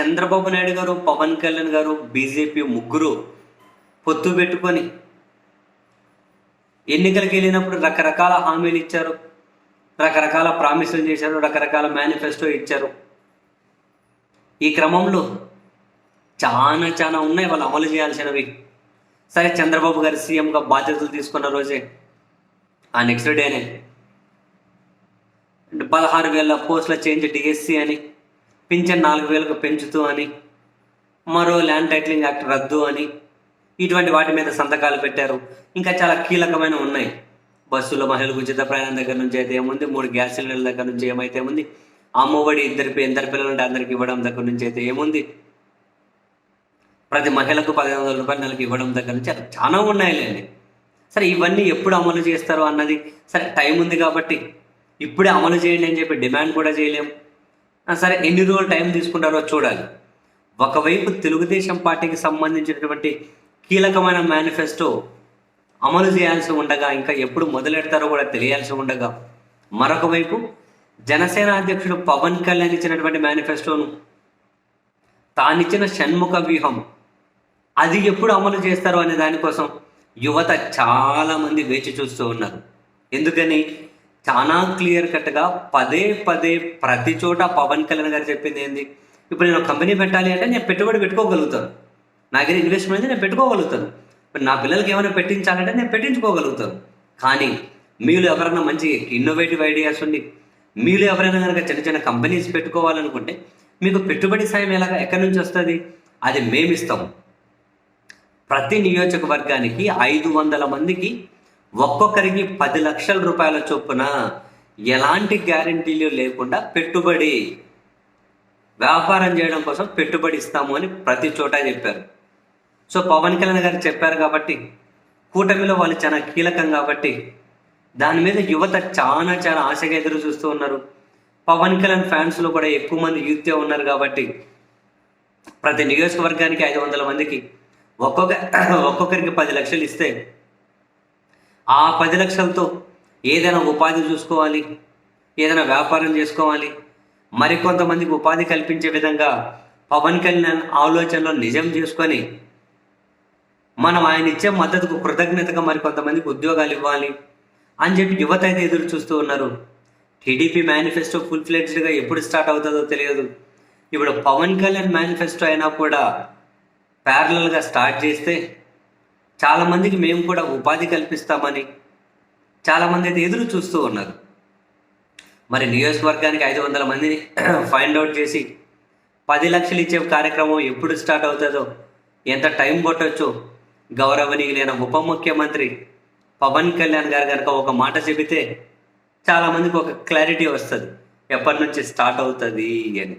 చంద్రబాబు నాయుడు గారు పవన్ కళ్యాణ్ గారు బీజేపీ ముగ్గురు పొత్తు పెట్టుకొని ఎన్నికలకు వెళ్ళినప్పుడు రకరకాల హామీలు ఇచ్చారు. రకరకాల ప్రామిసులు చేశారు. రకరకాల మేనిఫెస్టో ఇచ్చారు. ఈ క్రమంలో చాలా చాలా ఉన్నాయి వాళ్ళు అమలు చేయాల్సినవి. సరే చంద్రబాబు గారు సీఎంగా బాధ్యతలు తీసుకున్న రోజే ఆ నెక్స్ట్ డేనే. పదహారు వేల పోస్టుల చేంజ్ డిఎస్సి అని పింఛన్ నాలుగు వేలకు పెంచుతూ అని మరో ల్యాండ్ టైటిలింగ్ యాక్ట్ రద్దు అని ఇటువంటి వాటి మీద సంతకాలు పెట్టారు. ఇంకా చాలా కీలకమైన ఉన్నాయి. బస్సులో మహిళలకు ఉచిత ప్రయాణం దగ్గర నుంచి అయితే ఏముంది? మూడు గ్యాస్ సిలిండర్ల దగ్గర నుంచి ఏమైతే ఉంది అమ్మఒడి ఇద్దరి ఇద్దరు పిల్లలు ఉంటే అందరికి ఇవ్వడం దగ్గర నుంచి అయితే ఏముంది? ప్రతి మహిళకు పదిహేను వందల రూపాయలు నెలకు ఇవ్వడం దగ్గర నుంచి అలా చాలా ఉన్నాయిలేండి. సరే ఇవన్నీ ఎప్పుడు అమలు చేస్తారు అన్నది? సరే టైం ఉంది కాబట్టి ఇప్పుడే అమలు చేయండి అని చెప్పి డిమాండ్ కూడా చేయలేం. సరే ఎన్ని రోజులు టైం తీసుకుంటారో చూడాలి. ఒకవైపు తెలుగుదేశం పార్టీకి సంబంధించినటువంటి కీలకమైన మేనిఫెస్టో అమలు చేయాల్సి ఉండగా ఇంకా ఎప్పుడు మొదలెడతారో కూడా తెలియాల్సి ఉండగా మరొక వైపు జనసేన అధ్యక్షుడు పవన్ కళ్యాణ్ ఇచ్చినటువంటి మేనిఫెస్టోను తానిచ్చిన షణ్ముఖ వ్యూహం అది ఎప్పుడు అమలు చేస్తారు అనే దానికోసం యువత చాలామంది వేచి చూస్తూ ఉన్నారు. ఎందుకని? చాలా క్లియర్ కట్గా పదే పదే ప్రతి చోట పవన్ కళ్యాణ్ గారు చెప్పింది ఏంది? ఇప్పుడు నేను ఒక కంపెనీ పెట్టాలి అంటే నేను పెట్టుబడి పెట్టుకోగలుగుతాను. నా దగ్గర ఇన్వెస్ట్మెంట్ అయితే నేను పెట్టుకోగలుగుతాను. ఇప్పుడు నా పిల్లలకి ఏమైనా పెట్టించాలంటే నేను పెట్టించుకోగలుగుతాను. కానీ మీలో ఎవరైనా మంచి ఇన్నోవేటివ్ ఐడియాస్ ఉండి మీలో ఎవరైనా కనుక చిన్న చిన్న కంపెనీస్ పెట్టుకోవాలనుకుంటే మీకు పెట్టుబడి సాయం ఎలాగా ఎక్కడి నుంచి వస్తుంది? అది మేమిస్తాము ప్రతి నియోజకవర్గానికి ఐదు వందల మందికి ఒక్కొక్కరికి పది లక్షల రూపాయల చొప్పున ఎలాంటి గ్యారంటీలు లేకుండా పెట్టుబడి వ్యాపారం చేయడం కోసం పెట్టుబడి ఇస్తాము అని ప్రతి చోట చెప్పారు. సో పవన్ కళ్యాణ్ గారు చెప్పారు కాబట్టి కూటమిలో వాళ్ళు చాలా కీలకం కాబట్టి దాని మీద యువత చాలా చాలా ఆశగా ఎదురు చూస్తూ ఉన్నారు. పవన్ కళ్యాణ్ ఫ్యాన్స్లో కూడా ఎక్కువ మంది యూతే ఉన్నారు కాబట్టి ప్రతి నియోజకవర్గానికి ఐదు వందల మందికి ఒక్కొక్క ఒక్కొక్కరికి పది లక్షలు ఇస్తే ఆ పది లక్షలతో ఏదైనా ఉపాధి చూసుకోవాలి ఏదైనా వ్యాపారం చేసుకోవాలి. మరికొంతమందికి ఉపాధి కల్పించే విధంగా పవన్ కళ్యాణ్ ఆలోచనలో నిజం చేసుకొని మనం ఆయన ఇచ్చే మద్దతుకు కృతజ్ఞతగా మరికొంతమందికి ఉద్యోగాలు ఇవ్వాలి అని చెప్పి యువత అయితే ఎదురు చూస్తూ ఉన్నారు. టీడీపీ మేనిఫెస్టో ఫుల్ ఫ్లెడ్జ్డ్గా ఎప్పుడు స్టార్ట్ అవుతుందో తెలియదు. ఇప్పుడు పవన్ కళ్యాణ్ మేనిఫెస్టో అయినా కూడా ప్యారలల్గా స్టార్ట్ చేస్తే చాలామందికి మేము కూడా ఉపాధి కల్పిస్తామని చాలామంది అయితే ఎదురు చూస్తూ ఉన్నారు. మరి నియోజకవర్గానికి ఐదు వందల మందిని ఫైండ్ అవుట్ చేసి పది లక్షలు ఇచ్చే కార్యక్రమం ఎప్పుడు స్టార్ట్ అవుతుందో ఎంత టైం పట్టొచ్చో గౌరవనీయులైన ఉప ముఖ్యమంత్రి పవన్ కళ్యాణ్ గారు కనుక ఒక మాట చెబితే చాలామందికి ఒక క్లారిటీ వస్తుంది. ఎప్పటి నుంచి స్టార్ట్ అవుతుంది అని.